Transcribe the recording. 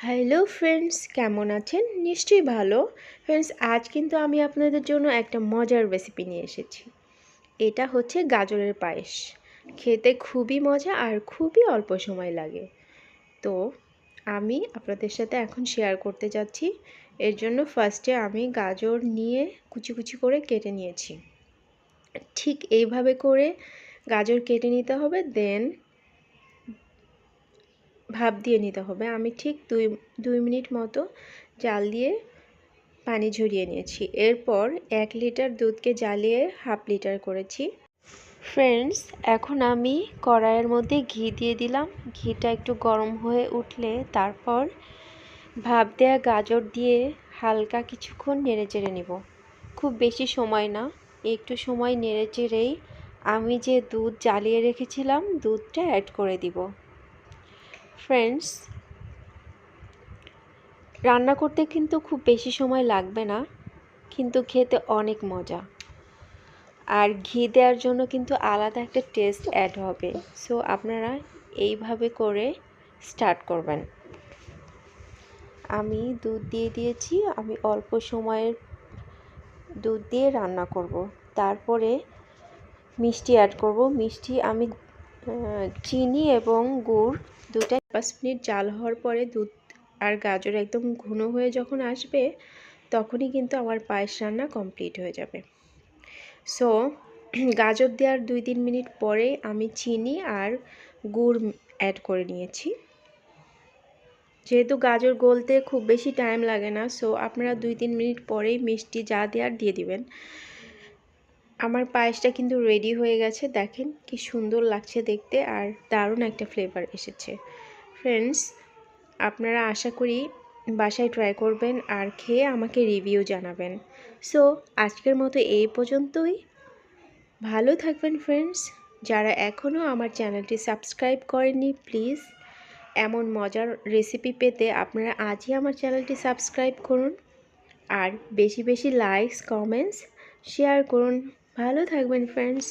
Hello friends কেমন আছেন? নিশ্চয়ই ভালো। ফ্রেন্ডস আজ কিন্তু আমি আপনাদের জন্য একটা মজার রেসিপি নিয়ে এসেছি। এটা হচ্ছে গাজরের পায়েস। খেতে খুবই মজা আর খুবই অল্প সময় লাগে। তো, আমি আপনাদের সাথে এখন শেয়ার করতে যাচ্ছি। এর জন্য ফার্স্টে আমি গাজর নিয়ে কুচি কুচি করে কেটে নিয়েছি। ঠিক এইভাবে করে গাজর কেটে নিতে হবে দেন ভাপ দিয়ে নিতে হবে। আমি ঠিক দুই দুই মিনিট মতো জাল দিয়ে পানি ঝরিয়ে নিয়েছি। এরপর এক লিটার দুধকে জ্বালিয়ে হাফ লিটার করেছি। ফ্রেন্ডস, এখন আমি কড়াইয়ের মধ্যে ঘি দিয়ে দিলাম। ঘিটা একটু গরম হয়ে উঠলে তারপর ভাপ দেওয়া গাজর দিয়ে হালকা কিছুক্ষণ নেড়ে চেড়ে নিব। খুব বেশি সময় না, একটু সময় নেড়ে চেড়েই আমি যে দুধ জ্বালিয়ে রেখেছিলাম, দুধটা অ্যাড করে দিব। ফ্রেন্ডস রান্না করতে কিন্তু খুব বেশি সময় লাগবে না, কিন্তু খেতে অনেক মজা। আর ঘি দেওয়ার জন্য কিন্তু আলাদা একটা টেস্ট অ্যাড হবে। সো আপনারা এইভাবে করে স্টার্ট করবেন। আমি দুধ দিয়ে দিয়েছি, আমি অল্প সময়ের দুধ দিয়ে রান্না করব। তারপরে মিষ্টি অ্যাড করব। মিষ্টি, আমি চিনি এবং গুড় দুটা পাঁচ মিনিট জাল হওয়ার পরে দুধ আর গাজর একদম ঘন হয়ে যখন আসবে, তখনই কিন্তু আমার পায়েস রান্না কমপ্লিট হয়ে যাবে। সো গাজর দেওয়ার দুই তিন মিনিট পরে আমি চিনি আর গুড় অ্যাড করে নিয়েছি। যেহেতু গাজর গলতে খুব বেশি টাইম লাগে না সো আপনারা দুই তিন মিনিট পরেই মিষ্টি যা দেওয়ার দিয়ে দিবেন। আমার পায়েসটা কিন্তু রেডি হয়ে গেছে, দেখেন কি সুন্দর লাগছে দেখতে আর দারুণ একটা ফ্লেভার এসেছে। ফ্রেন্ডস আপনারা আশা করি বাসায় ট্রাই করবেন আর খেয়ে আমাকে রিভিউ জানাবেন। সো আজকের মতো এই পর্যন্তই। ভালো থাকবেন ফ্রেন্ডস যারা এখনও আমার চ্যানেলটি সাবস্ক্রাইব করেননি প্লিজ এমন মজার রেসিপি পেতে আপনারা আজই আমার চ্যানেলটি সাবস্ক্রাইব করুন। আর বেশি বেশি লাইকস কমেন্টস শেয়ার করুন। ভালো থাকবেন ফ্রেন্ডস